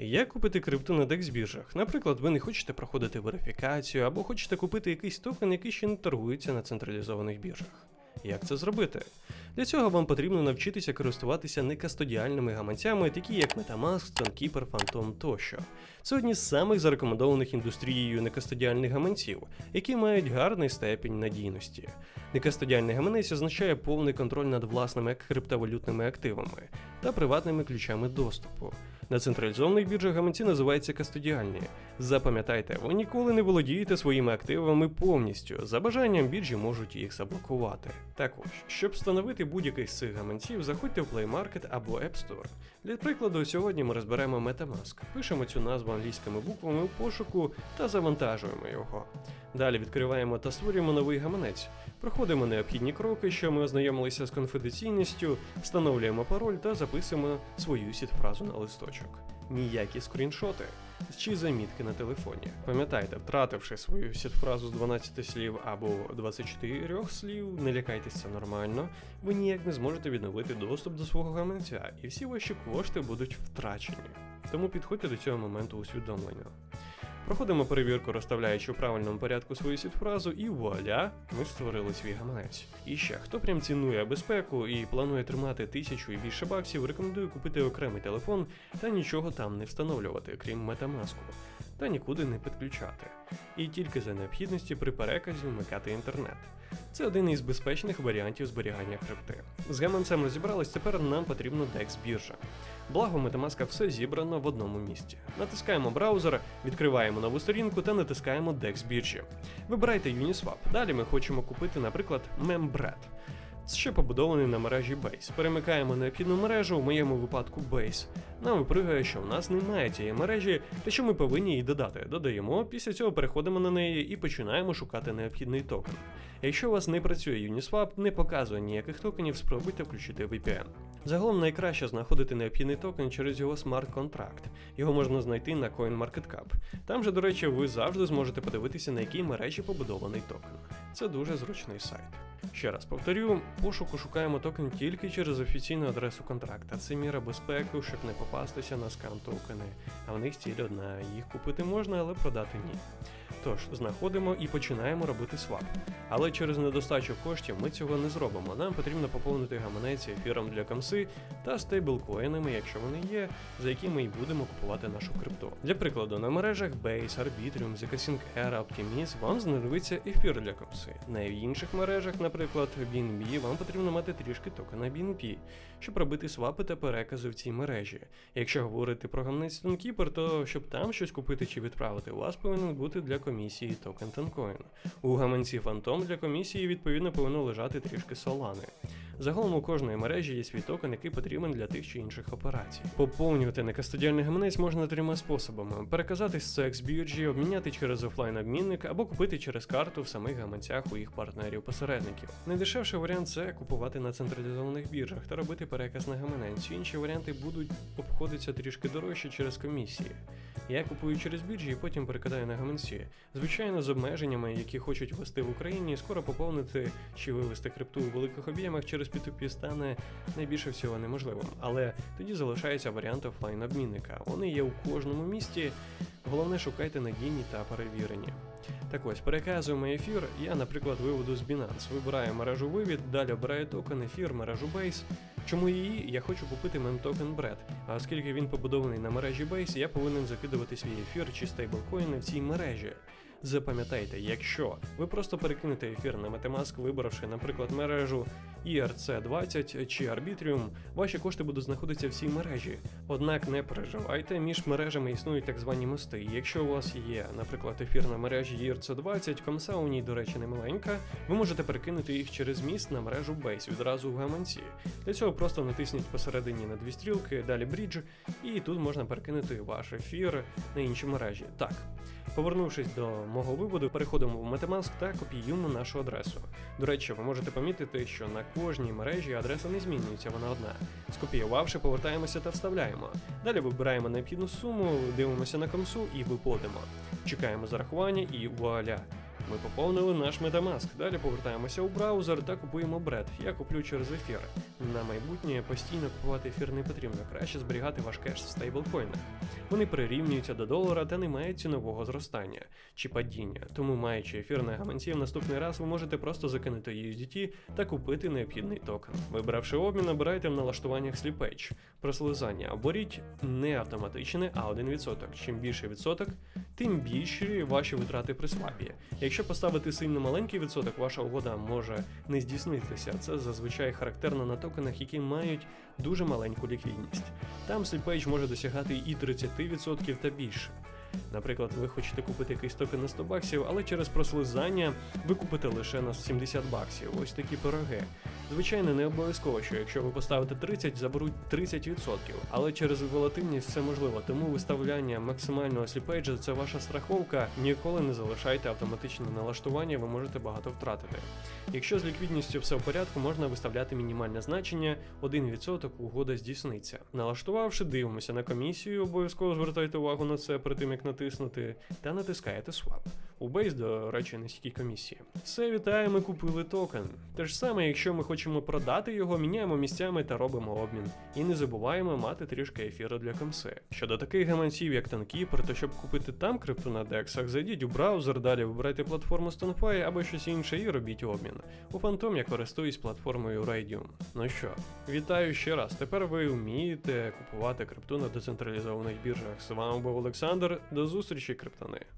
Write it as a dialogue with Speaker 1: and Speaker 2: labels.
Speaker 1: Як купити крипту на DEX біржах? Наприклад, ви не хочете проходити верифікацію або хочете купити якийсь токен, який ще не торгується на централізованих біржах. Як це зробити? Для цього вам потрібно навчитися користуватися некастодіальними гаманцями, такі як Metamask, Sunkeeper, Phantom тощо. Це одні з самих зарекомендованих індустрією некастодіальних гаманців, які мають гарний степінь надійності. Некастодіальний гаманець означає повний контроль над власними криптовалютними активами та приватними ключами доступу. На централізованих біржах гаманці називаються кастодіальні. Запам'ятайте, ви ніколи не володієте своїми активами повністю. За бажанням біржі можуть їх заблокувати. Також, щоб встановити будь-який з цих гаманців, заходьте в Play Market або App Store. Для прикладу, сьогодні ми розберемо Metamask. Пишемо цю назву англійськими буквами у пошуку та завантажуємо його. Далі відкриваємо та створюємо новий гаманець. Проходимо необхідні кроки, що ми ознайомилися з конфіденційністю, встановлюємо пароль та записуємо свою сітфразу на листочок. Ніякі скріншоти чи замітки на телефоні. Пам'ятайте, втративши свою сітфразу з 12 слів або 24 слів, не лякайтеся нормально, ви ніяк не зможете відновити доступ до свого гаманця, і всі ваші кошти будуть втрачені. Тому підходьте до цього моменту усвідомлення. Проходимо перевірку, розставляючи у правильному порядку свою сітфразу, і вуаля, ми створили свій гаманець. І ще, хто прям цінує безпеку і планує тримати тисячу і більше баксів, рекомендую купити окремий телефон та нічого там не встановлювати, крім метамаску, та нікуди не підключати. І тільки за необхідності при переказі вмикати інтернет. Це один із безпечних варіантів зберігання крипти. З гаманцем розібрались, тепер нам потрібно DEX біржа. Благо, Metamask все зібрано в одному місці. Натискаємо браузер, відкриваємо нову сторінку та натискаємо DEX біржі. Вибирайте Uniswap. Далі ми хочемо купити, наприклад, Membred. Що побудований на мережі Base. Перемикаємо необхідну мережу, в моєму випадку Base. Нам випригає, що в нас немає цієї мережі, та що ми повинні її додати. Додаємо, після цього переходимо на неї і починаємо шукати необхідний токен. Якщо у вас не працює Uniswap, не показує ніяких токенів, спробуйте включити VPN. Загалом найкраще знаходити необхідний токен через його смарт-контракт. Його можна знайти на CoinMarketCap. Там же, до речі, ви завжди зможете подивитися, на якій мережі побудований токен. Це дуже зручний сайт. Ще раз повторю, пошуку шукаємо токен тільки через офіційну адресу контракта. Це міра безпеки, щоб не попастися на скам токени. А в них ціль одна: їх купити можна, але продати ні. Тож, знаходимо і починаємо робити свап. Але через недостачу коштів ми цього не зробимо. Нам потрібно поповнити гаманець ефіром для комси та стейблкоїнами, якщо вони є, за які ми й будемо купувати нашу крипту. Для прикладу, на мережах Base, Arbitrium, Zcassing Air, Optimis вам знадобиться ефір для комси. На інших мережах, наприклад, BNB, вам потрібно мати трішки токена BNP, щоб робити свапи та перекази в цій мережі. Якщо говорити про гаманець Тонкіпер, то щоб там щось купити чи відправити, у вас повинен бути для комісії токен Тонкоін. У гаманці Phantom для комісії відповідно повинно лежати трішки солани. Загалом у кожної мережі є свій токен, який потрібен для тих чи інших операцій. Поповнювати некастодіальний гаманець можна трьома способами: переказати з CX біржі, обміняти через офлайн обмінник або купити через карту в самих гаманцях у їх партнерів-посередників. Найдешевший варіант це купувати на централізованих біржах та робити переказ на гаманець. Інші варіанти будуть обходитися трішки дорожче через комісії. Я купую через біржі і потім перекидаю на гаманці. Звичайно, з обмеженнями, які хочуть вести в Україні, скоро поповнити чи вивести крипту у великих об'ємах через P2P стане найбільше всього неможливим. Але тоді залишається варіант офлайн обмінника. Вони є у кожному місті. Головне шукайте надійні та перевірені. Так ось переказуємо ефір. Я, наприклад, виведу з Binance. Вибираю мережу вивід, далі обираю токен ефір, мережу Base. Чому її? Я хочу купити мемтокен Бред, А оскільки він побудований на мережі Base, я повинен закидувати свій ефір чи стейблкоїни в цій мережі. Запам'ятайте, якщо ви просто перекинете ефір на Metamask, вибравши, наприклад, мережу ERC20 чи Arbitrium, ваші кошти будуть знаходитися в цій мережі. Однак не переживайте, між мережами існують так звані мости. Якщо у вас є, наприклад, ефір на мережі ERC20, комса у ній, до речі, не маленька, ви можете перекинути їх через міст на мережу Base відразу в гаманці. Для цього просто натисніть посередині на дві стрілки, далі брідж, і тут можна перекинути ваш ефір на інші мережі. Так. Повернувшись до мого виводу, переходимо в Metamask та копіюємо нашу адресу. До речі, ви можете помітити, що на кожній мережі адреса не змінюється, вона одна. Скопіювавши, повертаємося та вставляємо. Далі вибираємо необхідну суму, дивимося на комсу і виплатимо. Чекаємо зарахування і вуаля. Ми поповнили наш Metamask. Далі повертаємося у браузер та купуємо бред. Я куплю через ефір. На майбутнє постійно купувати ефір не потрібно, краще зберігати ваш кеш в стейблкоїнах. Вони прирівнюються до долара та не мають цінового зростання чи падіння. Тому, маючи ефір на гаманці, в наступний раз ви можете просто закинути USDT та купити необхідний токен. Вибравши обмін, набирайте в налаштуваннях Slippage. Прослизання оберіть не автоматичне, а 1%. Чим більший відсоток, тим більші ваші витрати при свапі. Якщо поставити сильно маленький відсоток, ваша угода може не здійснитися. Це зазвичай характерно на токенах, які мають дуже маленьку ліквідність. Там сліпейдж може досягати і 30% та більше. Наприклад, ви хочете купити якийсь токен на 100 баксів, але через прослизання ви купите лише на 70 баксів. Ось такі пироги. Звичайно, не обов'язково, що якщо ви поставите 30, заберуть 30%, але через волатильність це можливо, тому виставляння максимального сліпейджа це ваша страховка. Ніколи не залишайте автоматичне налаштування, ви можете багато втратити. Якщо з ліквідністю все в порядку, можна виставляти мінімальне значення, 1% угода здійсниться. Налаштувавши, дивимося на комісію, обов'язково звертайте увагу на це перед тим як натиснути, та натискаєте Swap. У Base, до речі, низькі комісії. Все, вітаю, ми купили токен. Те ж саме, якщо ми хочемо продати його, міняємо місцями та робимо обмін. І не забуваємо мати трішки ефіру для комси. Щодо таких гаманців, як Танкіпер, то щоб купити там крипту на дексах, зайдіть у браузер, далі вибирайте платформу StonFi або щось інше і робіть обмін. У Phantom я користуюсь платформою Radium. Ну що, вітаю ще раз. Тепер ви вмієте купувати крипту на децентралізованих біржах. З вами був Олександр. До зустрічі, криптони.